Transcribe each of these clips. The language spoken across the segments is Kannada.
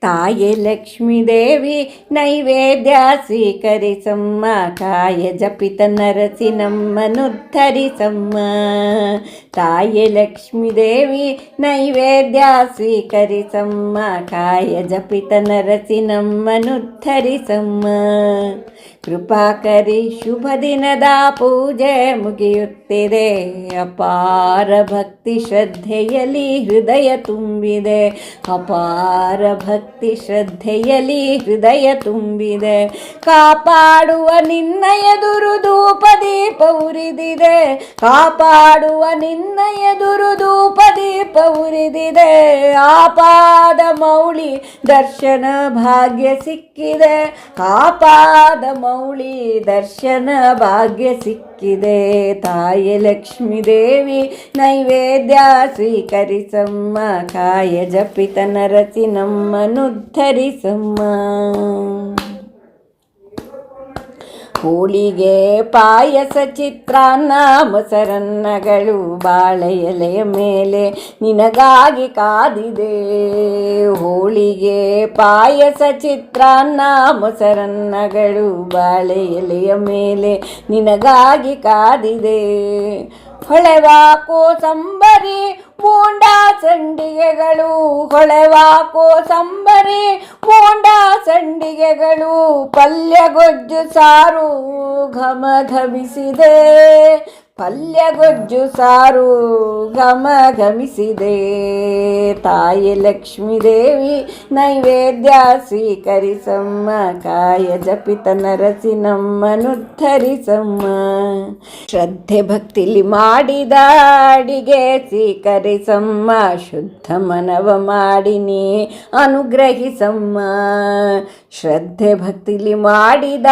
ತಾಯೆ ಲಕ್ಷ್ಮೀದೇವಿ ನೈವೇದ್ಯ ಸ್ವೀಕರಿಸಮ್ಮ. ಕಾಯ ಜಪಿತ ನರಸಿ ತಾಯಿ ಲಕ್ಷ್ಮೀದೇವಿ ನೈವೇದ್ಯ ಸ್ವೀಕರಿಸಮ್ಮ. ಕಾಯ ಜಪಿತ ನರಸಿ ಕೃಪಾ ಕೃಪಾಕರಿ ಶುಭ ದಿನದ ಪೂಜೆ ಮುಗಿಯುತ್ತಿದೆ. ಅಪಾರ ಭಕ್ತಿ ಶ್ರದ್ಧೆಯಲ್ಲಿ ಹೃದಯ ತುಂಬಿದೆ. ಅಪಾರ ಭಕ್ತಿ ಶ್ರದ್ಧೆಯಲ್ಲಿ ಹೃದಯ ತುಂಬಿದೆ. ಕಾಪಾಡುವ ನಿನ್ನ ಎದುರು ಧೂಪ ದೀಪ ಉರಿದಿದೆ. ಕಾಪಾಡುವ ನಿನ್ನ ಎದುರು ಧೂಪ ದೀಪ ಉರಿದಿದೆ. ಆಪಾದ ಮೌಳಿ ದರ್ಶನ ಭಾಗ್ಯ ಸಿಕ್ಕಿದೆ. ಕಾಪಾದ ಮೌಳಿ ದರ್ಶನ ಭಾಗ್ಯ ಸಿಕ್ಕಿದೆ. ತಾಯಿ ಲಕ್ಷ್ಮೀ ದೇವಿ, ನೈವೇದ್ಯ ಸ್ವೀಕರಿಸಮ್ಮ. ಕಾಯ ಜಪಿತ ನರಸಿ ನಮ್ಮನುದ್ಧರಿಸಮ್ಮ ಹೋಳಿಗೆ ಪಾಯಸ ಚಿತ್ರಾನ್ನ ಮೊಸರನ್ನಗಳು ಬಾಳೆ ಎಲೆಯ ಮೇಲೆ ನಿನಗಾಗಿ ಕಾದಿದೆ. ಹೋಳಿಗೆ ಪಾಯಸ ಚಿತ್ರಾನ್ನ ಮೊಸರನ್ನಗಳು ಬಾಳೆ ಎಲೆಯ ಮೇಲೆ ನಿನಗಾಗಿ ಕಾದಿದೆ. ಹೊಳೆವ ಸಂಬರಿ ಪೂಂಡ ಸಂಡಿಗೆಗಳು ಹೊಳೆವ ಸಂಬರಿ ಬೋಂಡ ಸಂಡಿಗೆಗಳು ಪಲ್ಯಗೊಜ್ಜು ಸಾರು ಘಮ ಘಮಿಸಿದೆ ಪಲ್ಯಗೊಜ್ಜು ಸಾರು ಘಮ ಘಮಿಸಿದೆ ತಾಯಿ ಲಕ್ಷ್ಮೀ ದೇವಿ ನೈವೇದ್ಯ ಸ್ವೀಕರಿಸಮ್ಮ. ಕಾಯ ಜಪಿತ ನರಸಿ ನಮ್ಮನುದ್ಧರಿಸಮ್ಮ ಶ್ರದ್ಧೆ ಭಕ್ತಿಲಿ ಮಾಡಿದ ಅಡಿಗೆ ಸ್ವೀಕರಿಸಮ್ಮ. ಶುದ್ಧ ಮನವ ಮಾಡಿನಿ ಅನುಗ್ರಹಿಸಮ್ಮ. ಶ್ರದ್ಧೆ ಭಕ್ತಿಲಿ ಮಾಡಿದ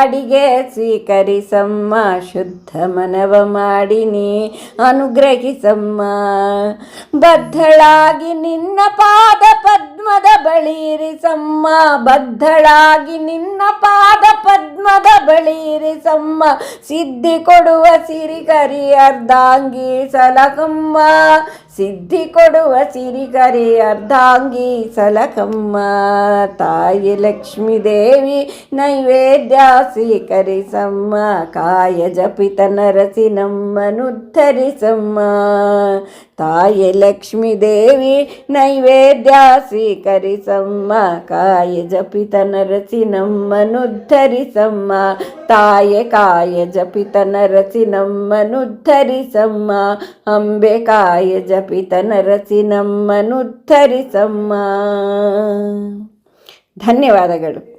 ಅಡಿಗೆ ಸ್ವೀಕರಿಸಮ್ಮ, ಶುದ್ಧ ಮನವ ಮಾಡಿನಿ, ಅನುಗ್ರಹಿಸಮ್ಮ. ಬದ್ಧಳಾಗಿ ನಿನ್ನ ಪಾದ ಪದ್ಮದ ಬಳಿರಿಸಮ್ಮ ಬದ್ಧಳಾಗಿ ನಿನ್ನ ಪಾದ ಪದ್ಮದ ಬಳಿರಿಸಮ್ಮ ಸಿದ್ಧಿ ಕೊಡುವ ಸಿರಿಕರಿ ಅರ್ಧಾಂಗಿ ಸಲಕಮ್ಮ. ಸಿದ್ಧಿ ಕೊಡುವ ಸಿರಿಕರಿ ಅರ್ಧಾಂಗಿ ಸಲಕಮ್ಮ ತಾಯಿ ಲಕ್ಷ್ಮೀ ದೇವಿ ನೈವೇದ್ಯ ಸ್ವೀಕರಿಸಮ್ಮ ಕಾಯ ಜಪಿತ ನರಸಿ ನಮ್ಮನುದ್ಧರಿಸಮ್ಮ ತಾಯಿ ಲಕ್ಷ್ಮೀ ದೇವಿ ನೈವೇದ್ಯ ಸ್ವೀಕರಿಸಮ್ಮ ಕಾಯ ಜಪಿತ ನರಸಿ ನಮ್ಮನುದ್ಧರಿಸಮ್ಮ ತಾಯೆ ಕಾಯ ಜಪಿತ ನರಸಿ ನಮ್ಮನುದ್ಧರಿಸಮ್ಮ ಅಂಬೆ ಕಾಯ ಜಪಿತ ನರಸಿ ನಮ್ಮನುದ್ಧರಿಸಮ್ಮ ಧನ್ಯವಾದಗಳು.